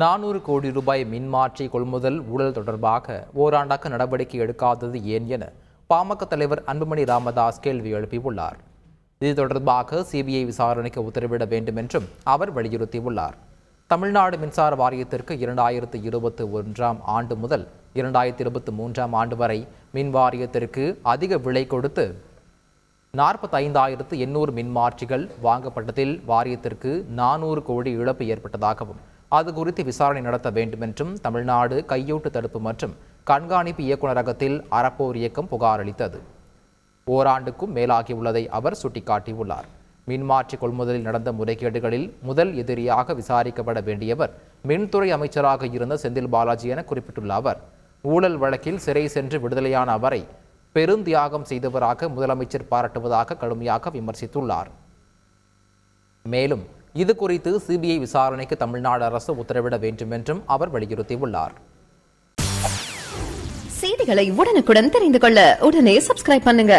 நானூறு கோடி ரூபாய் மின்மாற்றி கொள்முதல் ஊழல் தொடர்பாக ஓராண்டாக நடவடிக்கை எடுக்காதது ஏன் என பாமக தலைவர் அன்புமணி ராமதாஸ் கேள்வி எழுப்பியுள்ளார். இது தொடர்பாக சிபிஐ விசாரணைக்கு உத்தரவிட வேண்டும் என்றும் அவர் வலியுறுத்தியுள்ளார். தமிழ்நாடு மின்சார வாரியத்திற்கு இரண்டாயிரத்து இருபத்தி ஒன்றாம் ஆண்டு முதல் இரண்டாயிரத்தி இருபத்தி மூன்றாம் ஆண்டு வரை மின் வாரியத்திற்கு அதிக விலை கொடுத்து நாற்பத்தைந்தாயிரத்து எண்ணூறு மின்மாற்றிகள் வாங்கப்பட்டதில் வாரியத்திற்கு நானூறு கோடி இழப்பு ஏற்பட்டதாகவும் அது குறித்து விசாரணை நடத்த வேண்டுமென்றும் தமிழ்நாடு கையூட்டு தடுப்பு மற்றும் கண்காணிப்பு இயக்குநரகத்தில் அறப்போர் இயக்கம் புகார் அளித்தது. ஓராண்டுக்கும் மேலாகியுள்ளதை அவர் சுட்டிக்காட்டியுள்ளார். மின்மாற்றி கொள்முதலில் நடந்த முறைகேடுகளில் முதல் எதிரியாக விசாரிக்கப்பட வேண்டியவர் மின்துறை அமைச்சராக இருந்த செந்தில் பாலாஜி என குறிப்பிட்டுள்ள அவர் ஊழல் வழக்கில் சிறை சென்று விடுதலையான அவரை பெருந்தியாகம் செய்தவராக முதலமைச்சர் பாராட்டுவதாக கடுமையாக விமர்சித்துள்ளார். மேலும் இது குறித்து சிபிஐ விசாரணைக்கு தமிழ்நாடு அரசு உத்தரவிட வேண்டும் என்றும் அவர் வலியுறுத்தியுள்ளார். செய்திகளை உடனுக்குடன் தெரிந்து கொள்ள உடனே சப்ஸ்கிரைப் பண்ணுங்க.